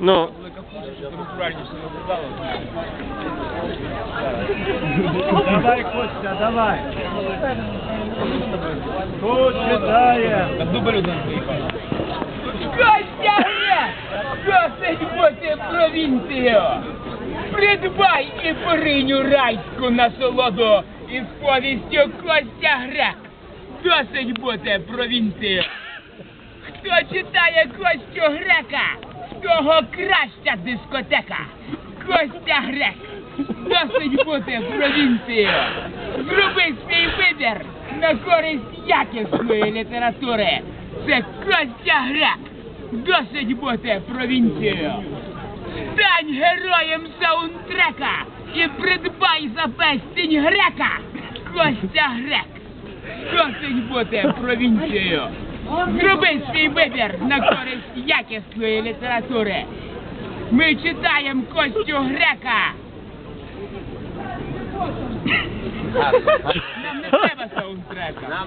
Ну. велика куча, що ти натуральніше виглядало. Давай, Костя, давай. Тут читає. На дубль один поїхав. Костя Грек! Досить бути провінцією! Придбай і пориню райську насолоду із повістю Костя Грек! Досить бути провінцією! Хто читає Костю Грека, того краща дискотека! Костя Грек! Досить бути провінцією! Зроби свій вибір на користь якісної літератури! Це Костя Грек! Досить бути провінцією! Стань героєм саундтрека і придбай за безцінь грека! Костя Грек! Досить бути провінцією! Зроби свій вибір на користь якісної літератури! Ми читаємо Костю Грека! Нам не треба саундтрека!